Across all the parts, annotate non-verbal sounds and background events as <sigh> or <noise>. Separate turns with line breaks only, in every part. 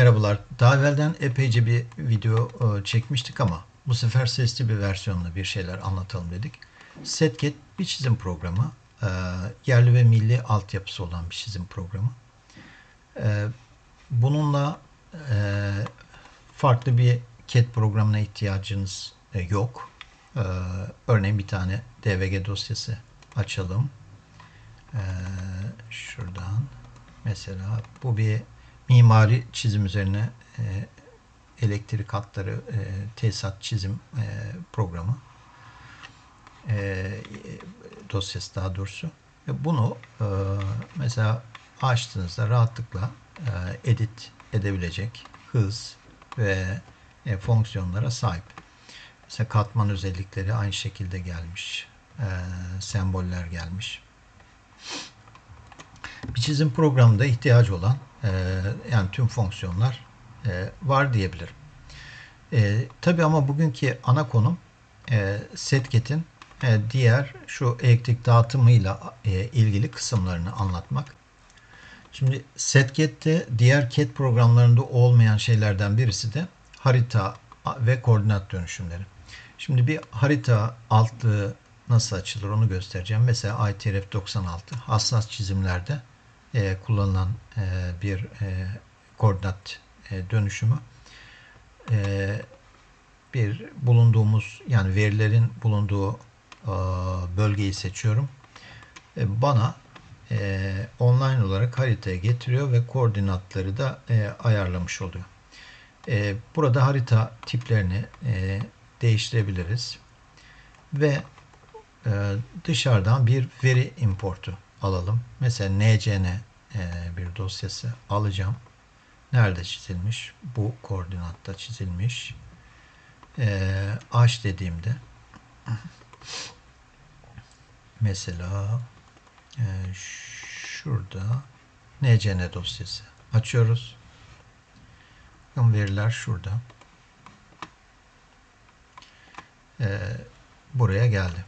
Merhabalar. Daha evvelden epeyce bir video e, çekmiştik ama bu sefer sesli bir versiyonla bir şeyler anlatalım dedik. Setget bir çizim programı. E, yerli ve milli altyapısı olan bir çizim programı. E, bununla farklı bir CAD programına ihtiyacınız yok. Örneğin bir tane DVG dosyası açalım. Şuradan mesela bu bir mimari çizim üzerine e, elektrik hatları e, tesisat çizim e, programı e, dosyası daha doğrusu. Bunu e, mesela açtığınızda rahatlıkla e, edit edebilecek hız ve e, fonksiyonlara sahip. Mesela katman özellikleri aynı şekilde gelmiş. E, semboller gelmiş. Bir çizim programında ihtiyacı olan e, yani tüm fonksiyonlar e, var diyebilirim. E, Tabi ama bugünkü ana konum e, Setget'in e, diğer şu elektrik dağıtımıyla e, ilgili kısımlarını anlatmak. Şimdi Setget'te diğer CAD programlarında olmayan şeylerden birisi de harita ve koordinat dönüşümleri. Şimdi bir harita altlığı nasıl açılır onu göstereceğim. Mesela ITRF 96 hassas çizimlerde e, kullanılan e, bir e, koordinat e, dönüşümü. E, bir bulunduğumuz yani verilerin bulunduğu e, bölgeyi seçiyorum. E, bana e, online olarak haritaya getiriyor ve koordinatları da e, ayarlamış oluyor. E, burada harita tiplerini e, değiştirebiliriz. Ve e, dışarıdan bir veri importu alalım. Mesela ncn e, bir dosyası alacağım. Nerede çizilmiş? Bu koordinatta çizilmiş. E, h dediğimde mesela e, şurada ncn dosyası açıyoruz. Bakın veriler şurada. E, buraya geldi.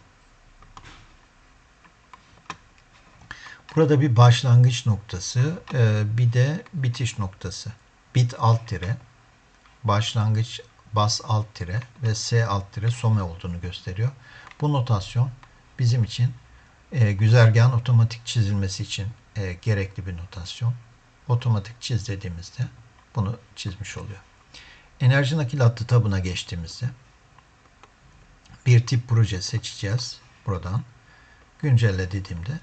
Burada bir başlangıç noktası, e, bir de bitiş noktası. Bit alt tire, başlangıç bas alt tire ve S alt tire some olduğunu gösteriyor. Bu notasyon bizim için e, güzergahın otomatik çizilmesi için e, gerekli bir notasyon. Otomatik çiz dediğimizde bunu çizmiş oluyor. Enerji nakil hattı tabına geçtiğimizde bir tip proje seçeceğiz buradan. Güncelle dediğimde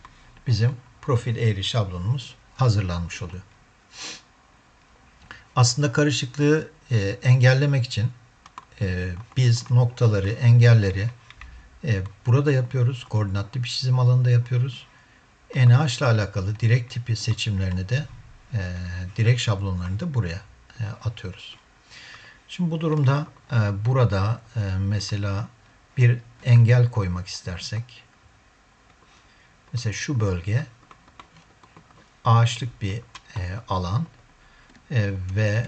bizim profil eğri şablonumuz hazırlanmış oluyor. Aslında karışıklığı e, engellemek için e, biz noktaları, engelleri e, burada yapıyoruz. Koordinatlı bir çizim alanında yapıyoruz. NH ile alakalı direkt tipi seçimlerini de e, direkt şablonlarını da buraya e, atıyoruz. Şimdi bu durumda e, burada e, mesela bir engel koymak istersek mesela şu bölge ağaçlık bir e, alan e, ve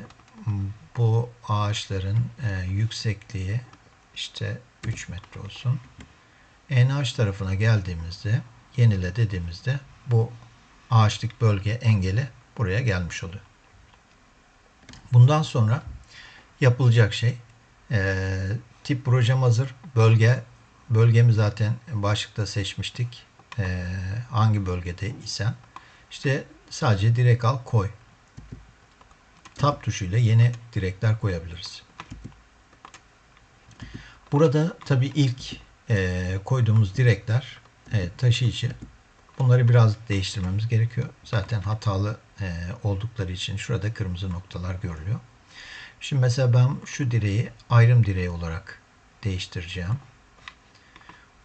bu ağaçların e, yüksekliği işte 3 metre olsun. NH tarafına geldiğimizde yenile dediğimizde bu ağaçlık bölge engeli buraya gelmiş oluyor. Bundan sonra yapılacak şey e, tip projem hazır. Bölge bölgemi zaten başlıkta seçmiştik. E, hangi bölgede isen işte sadece direk al koy. Tab tuşuyla yeni direkler koyabiliriz. Burada tabi ilk e, koyduğumuz direkler e, taşıyıcı. Bunları biraz değiştirmemiz gerekiyor. Zaten hatalı e, oldukları için şurada kırmızı noktalar görülüyor. Şimdi mesela ben şu direği ayrım direği olarak değiştireceğim.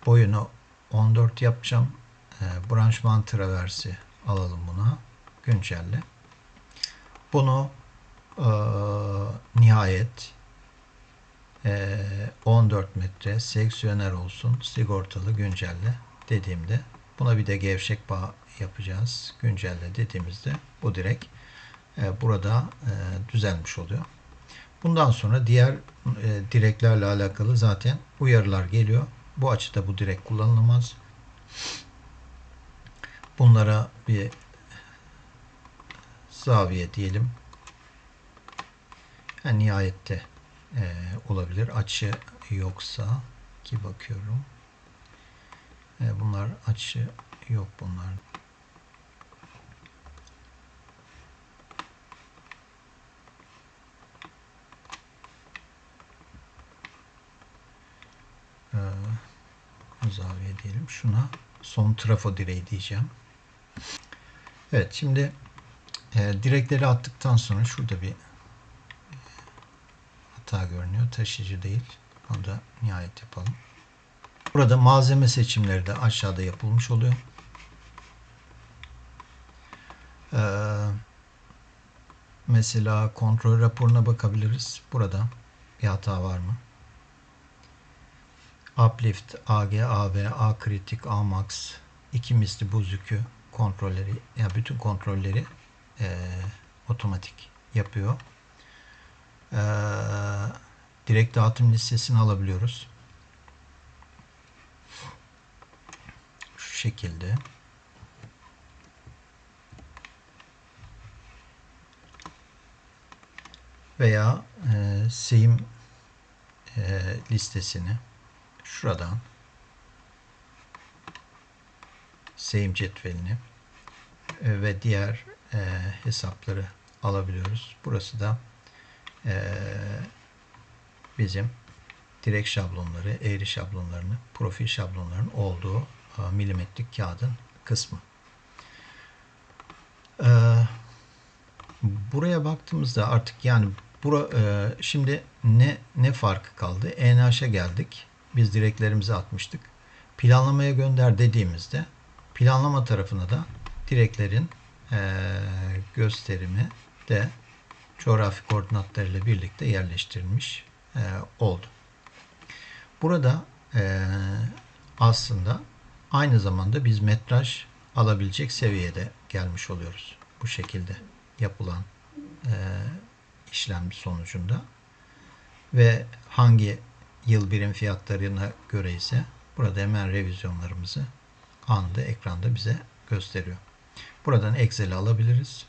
Boyunu 14 yapacağım. E, branşman traversi alalım buna. Güncelle. Bunu e, nihayet e, 14 metre seksiyoner olsun sigortalı güncelle dediğimde buna bir de gevşek bağ yapacağız. Güncelle dediğimizde bu direkt e, burada e, düzelmiş oluyor. Bundan sonra diğer e, direklerle alakalı zaten uyarılar geliyor. Bu açıda bu direk kullanılamaz. Bunlara bir zaviye diyelim. Ha, nihayette e, olabilir. Açı yoksa ki bakıyorum. E, bunlar açı yok bunlar. Ee, zaviye diyelim. Şuna son trafo direği diyeceğim. Evet şimdi e, direkleri attıktan sonra şurada bir e, hata görünüyor. Taşıyıcı değil. Onu da nihayet yapalım. Burada malzeme seçimleri de aşağıda yapılmış oluyor. Ee, mesela kontrol raporuna bakabiliriz. Burada bir hata var mı? Uplift, AG, AB, A kritik, A max, iki misli buz yükü kontrolleri, yani bütün kontrolleri e, otomatik yapıyor. E, direkt dağıtım listesini alabiliyoruz. Şu şekilde. Veya e, seyim e, listesini şuradan seyim cetvelini e, ve diğer e, hesapları alabiliyoruz. Burası da e, bizim direk şablonları, eğri şablonlarını, profil şablonlarının olduğu e, milimetrik kağıdın kısmı. E, buraya baktığımızda artık yani bura, e, şimdi ne ne farkı kaldı? ENH'e geldik. Biz direklerimizi atmıştık. Planlamaya gönder dediğimizde planlama tarafına da direklerin gösterimi de coğrafi koordinatlarıyla birlikte yerleştirilmiş oldu. Burada aslında aynı zamanda biz metraj alabilecek seviyede gelmiş oluyoruz. Bu şekilde yapılan e, işlem sonucunda ve hangi yıl birim fiyatlarına göre ise burada hemen revizyonlarımızı anında ekranda bize gösteriyor. Buradan Excel'i alabiliriz.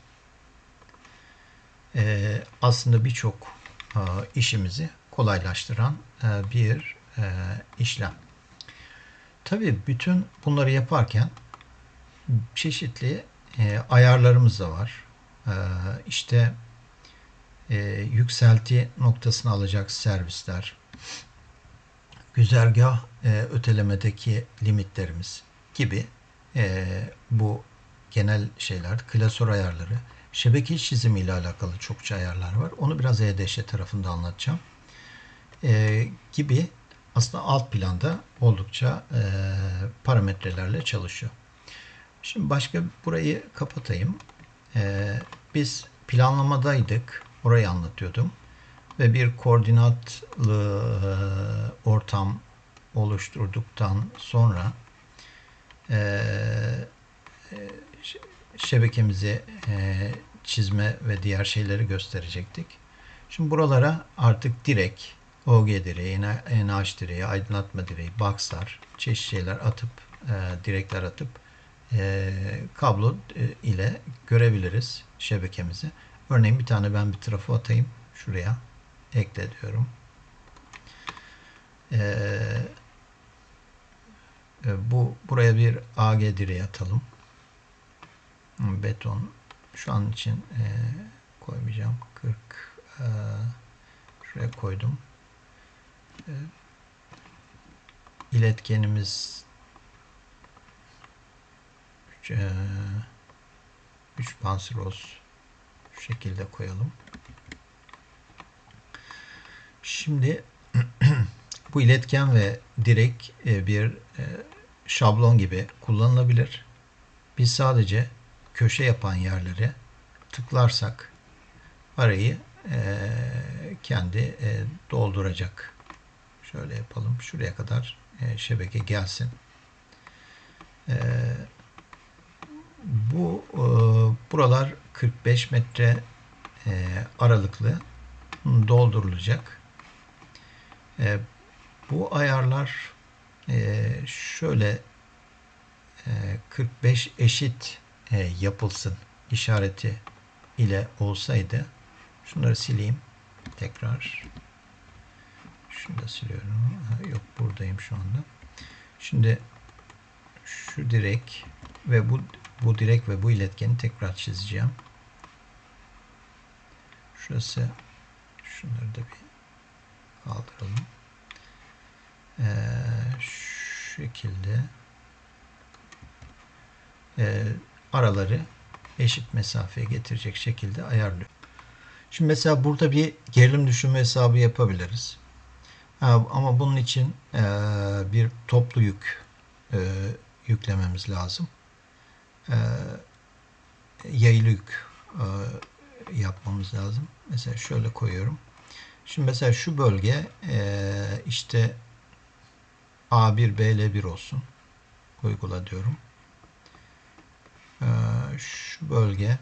Ee, aslında birçok e, işimizi kolaylaştıran e, bir e, işlem. Tabii bütün bunları yaparken çeşitli e, ayarlarımız da var. E, işte e, yükselti noktasını alacak servisler, güzergah e, ötelemedeki limitlerimiz gibi e, bu genel şeyler, klasör ayarları, şebeke çizimi ile alakalı çokça ayarlar var. Onu biraz EDŞ tarafında anlatacağım. E, gibi aslında alt planda oldukça e, parametrelerle çalışıyor. Şimdi başka burayı kapatayım. E, biz planlamadaydık. Orayı anlatıyordum. Ve bir koordinatlı e, ortam oluşturduktan sonra e, şebekemizi e, çizme ve diğer şeyleri gösterecektik. Şimdi buralara artık direkt OG direği, NH direği, aydınlatma direği, boxlar, çeşitli şeyler atıp, e, direkler atıp kablo ile görebiliriz şebekemizi. Örneğin bir tane ben bir trafo atayım. Şuraya ekle diyorum. Ee, bu buraya bir AG direği atalım. Beton şu an için e, koymayacağım. 40 e, şuraya koydum. E, iletkenimiz 3 e, 3 pansiroz şu şekilde koyalım. Şimdi bu iletken ve direk e, bir e, şablon gibi kullanılabilir. Biz sadece köşe yapan yerlere tıklarsak arayı e, kendi dolduracak. Şöyle yapalım. Şuraya kadar şebeke gelsin. Bu buralar 45 metre aralıklı doldurulacak. E, bu ayarlar e, şöyle e, 45 eşit e, yapılsın işareti ile olsaydı şunları sileyim. Tekrar. Şunu da siliyorum. Yok buradayım şu anda. Şimdi şu direk ve bu bu direk ve bu iletkeni tekrar çizeceğim. Şurası şunları da bir kaldıralım. Ee, şu şekilde e, araları eşit mesafeye getirecek şekilde ayarlıyor. Şimdi mesela burada bir gerilim düşürme hesabı yapabiliriz. Ha, ama bunun için e, bir toplu yük e, yüklememiz lazım. E, yaylı yük e, yapmamız lazım. Mesela şöyle koyuyorum. Şimdi mesela şu bölge e, işte A1 BL1 olsun. Uygula diyorum. E, şu bölge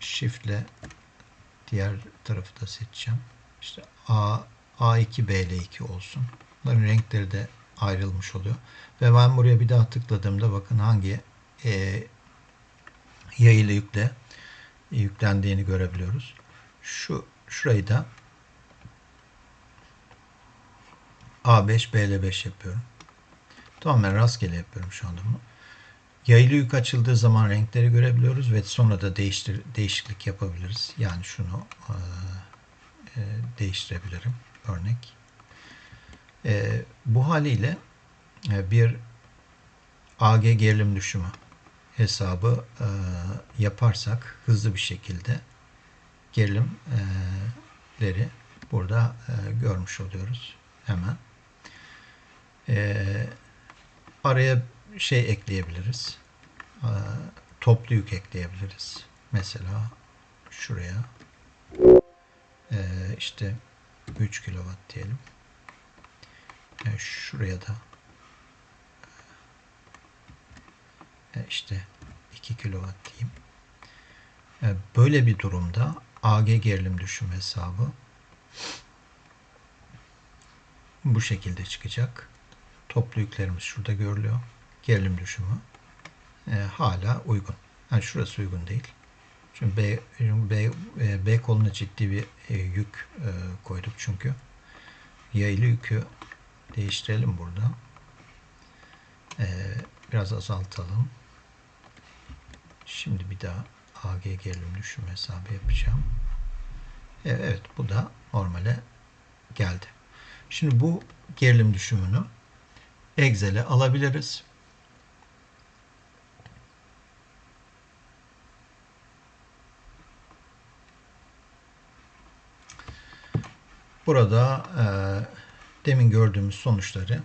shift ile diğer tarafı da seçeceğim. İşte A A2 BL2 olsun. Bunların renkleri de ayrılmış oluyor. Ve ben buraya bir daha tıkladığımda bakın hangi e, yayılı yükle yüklendiğini görebiliyoruz. Şu şurayı da A5 BL5 yapıyorum. Tamamen rastgele yapıyorum şu anda bunu. Yaylı yük açıldığı zaman renkleri görebiliyoruz ve sonra da değiştir, değişiklik yapabiliriz. Yani şunu e, e, değiştirebilirim. Örnek. E, bu haliyle e, bir AG gerilim düşümü hesabı e, yaparsak hızlı bir şekilde gerilimleri burada e, görmüş oluyoruz hemen. E, araya şey ekleyebiliriz. E, toplu yük ekleyebiliriz. Mesela şuraya e, işte 3 kW diyelim. E, şuraya da e, işte 2 kW diyeyim. E, böyle bir durumda AG gerilim düşüm hesabı bu şekilde çıkacak. Toplu yüklerimiz şurada görülüyor. Gerilim düşümü e, hala uygun. Yani şurası uygun değil. Çünkü B, B, e, B koluna ciddi bir e, yük e, koyduk çünkü. Yaylı yükü değiştirelim burada. Biraz azaltalım. Şimdi bir daha AG gerilim düşüm hesabı yapacağım. Evet bu da normale geldi. Şimdi bu gerilim düşümünü Excel'e alabiliriz. Burada e, demin gördüğümüz sonuçları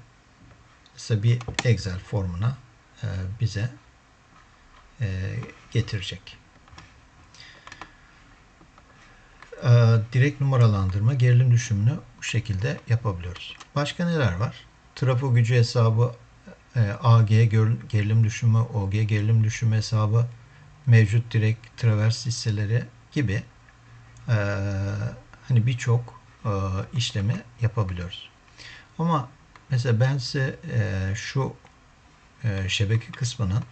ise bir Excel formuna e, bize e, getirecek. E, direkt numaralandırma gerilim düşümünü bu şekilde yapabiliyoruz. Başka neler var? Trafo gücü hesabı, e, AG gerilim düşümü, OG gerilim düşümü hesabı, mevcut direkt travers hisseleri gibi e, hani birçok e, işlemi yapabiliyoruz. Ama mesela ben size e, şu e, şebeke kısmının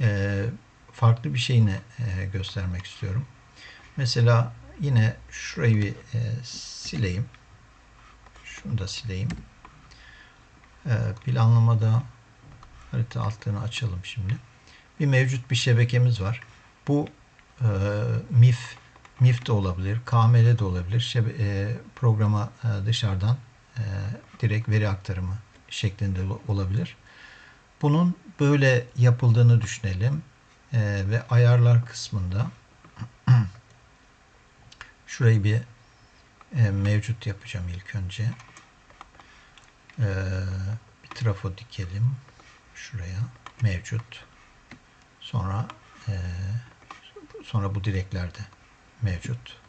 e, farklı bir şeyini e, göstermek istiyorum. Mesela yine şurayı bir e, sileyim. Şunu da sileyim. E, planlamada harita altlarını açalım şimdi. Bir mevcut bir şebekemiz var. Bu e, MIF MIF de olabilir, KML de olabilir. Şebe, e, programa e, dışarıdan e, direkt veri aktarımı şeklinde olabilir. Bunun böyle yapıldığını düşünelim e, ve ayarlar kısmında <clears throat> şurayı bir e, mevcut yapacağım ilk önce. E, bir trafo dikelim şuraya mevcut. Sonra e, sonra bu direklerde mevcut.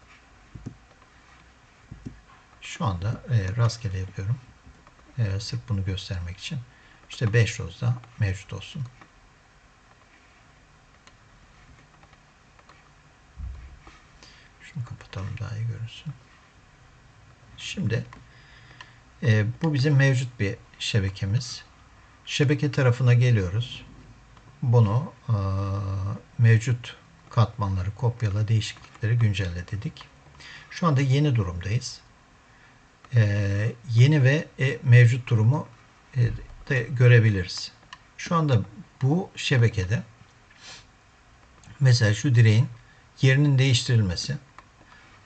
Şu anda e, rastgele yapıyorum. E, sırf bunu göstermek için. İşte 5 rozda mevcut olsun. Şunu kapatalım daha iyi görünsün. Şimdi e, bu bizim mevcut bir şebekemiz. Şebeke tarafına geliyoruz. Bunu e, mevcut katmanları kopyala değişiklikleri güncelle dedik. Şu anda yeni durumdayız. Ee, yeni ve e, mevcut durumu e, de görebiliriz. Şu anda bu şebekede mesela şu direğin yerinin değiştirilmesi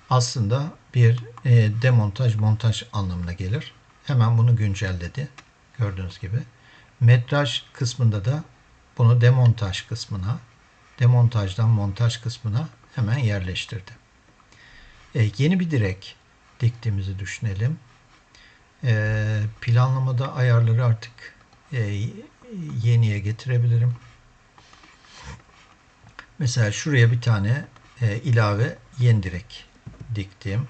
aslında bir e, demontaj montaj anlamına gelir. Hemen bunu güncelledi. Gördüğünüz gibi. Metraj kısmında da bunu demontaj kısmına, demontajdan montaj kısmına hemen yerleştirdi. E, yeni bir direk diktiğimizi düşünelim. E, planlamada ayarları artık e, yeniye getirebilirim. Mesela şuraya bir tane e, ilave yeni direk diktim.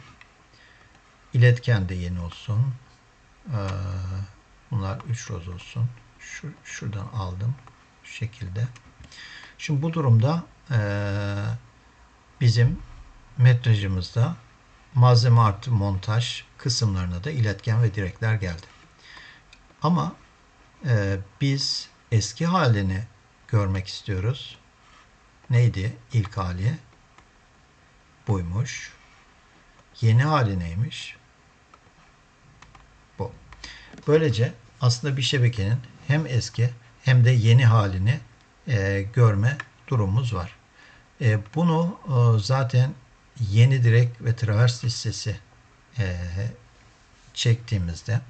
İletken de yeni olsun. Ee, bunlar 3 roz olsun. Şu, şuradan aldım. Şu şekilde. Şimdi bu durumda e, bizim metrajımızda malzeme artı montaj kısımlarına da iletken ve direkler geldi. Ama e, biz eski halini görmek istiyoruz. Neydi ilk hali? Buymuş. Yeni hali neymiş? Böylece aslında bir şebekenin hem eski hem de yeni halini e, görme durumumuz var. E, bunu e, zaten yeni direk ve travers listesi e, çektiğimizde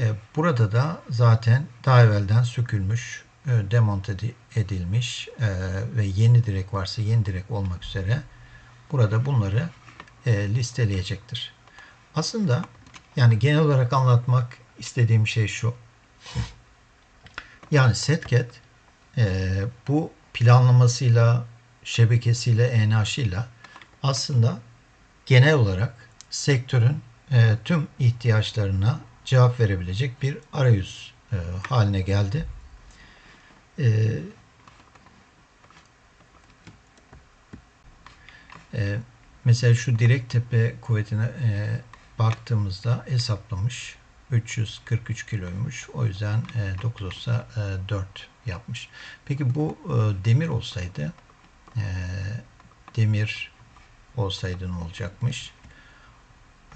e, burada da zaten daha evvelden sökülmüş, e, demonte edilmiş e, ve yeni direk varsa yeni direk olmak üzere burada bunları e, listeleyecektir. Aslında yani genel olarak anlatmak istediğim şey şu. Yani Setcat e, bu planlamasıyla, şebekesiyle, ENAŞ'ıyla aslında genel olarak sektörün e, tüm ihtiyaçlarına cevap verebilecek bir arayüz e, haline geldi. E, e, mesela şu direkt tepe kuvvetine e, baktığımızda hesaplamış. 343 kiloymuş. O yüzden e, 9 olsa e, 4 yapmış. Peki bu e, demir olsaydı e, demir olsaydı ne olacakmış?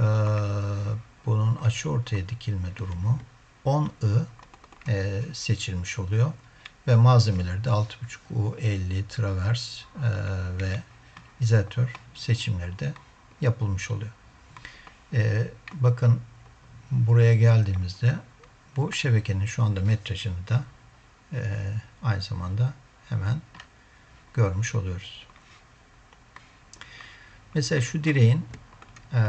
E, bunun açı ortaya dikilme durumu 10 I e, seçilmiş oluyor ve malzemeleri de 6.5 U 50 travers ve izatör seçimleri de yapılmış oluyor. E, bakın buraya geldiğimizde bu şebekenin şu anda metrajını da e, aynı zamanda hemen görmüş oluyoruz. Mesela şu direğin e,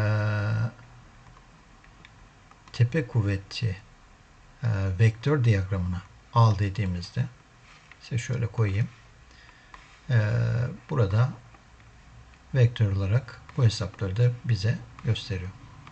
tepe kuvveti e, vektör diyagramına al dediğimizde size şöyle koyayım. E, burada vektör olarak bu hesapları da bize gösteriyor.